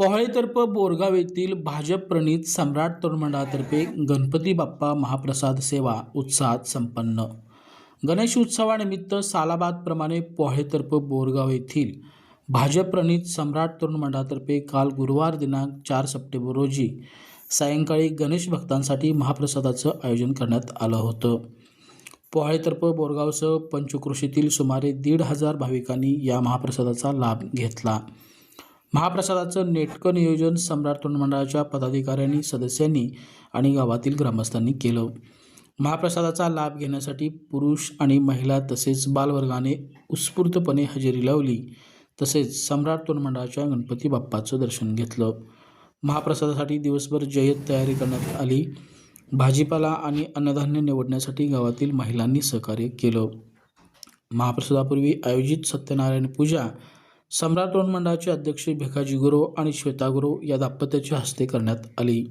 पोहळेतर्फ बोरगाव येथील भाजप प्रणित सम्राट तरुण मंडळातर्फे गणपती बाप्पा महाप्रसाद सेवा उत्साहात संपन्न. गणेश उत्सवानिमित्त सालाबादप्रमाणे पोहळेतर्फ बोरगाव येथील भाजप प्रणित सम्राट तरुण मंडळातर्फे काल गुरुवार दिनांक चार सप्टेंबर रोजी सायंकाळी गणेश भक्तांसाठी महाप्रसादाचं आयोजन करण्यात आलं होतं. पोहाळेतर्फ बोरगावसह पंचकृषीतील सुमारे दीड हजार भाविकांनी या महाप्रसादाचा लाभ घेतला. महाप्रसादाचं नेटकं नियोजन सम्राट तोंडमंडळाच्या मंडळाच्या पदाधिकाऱ्यांनी सदस्यांनी आणि गावातील ग्रामस्थांनी केलं. महाप्रसादाचा लाभ घेण्यासाठी पुरुष आणि महिला तसेच बालवर्गाने उत्स्फूर्तपणे हजेरी लावली. तसेच सम्राट तोंडमंडळाच्या गणपती बाप्पाचं दर्शन घेतलं. महाप्रसादासाठी दिवसभर जय्यत तयारी करण्यात आली. भाजीपाला आणि अन्नधान्य निवडण्यासाठी गावातील महिलांनी सहकार्य केलं. महाप्रसादापूर्वी आयोजित सत्यनारायण पूजा सम्राट मंडळाचे अध्यक्ष भिकाजी गुरव आणि श्वेता गुरव या दाम्पत्याच्या हस्ते करण्यात आली.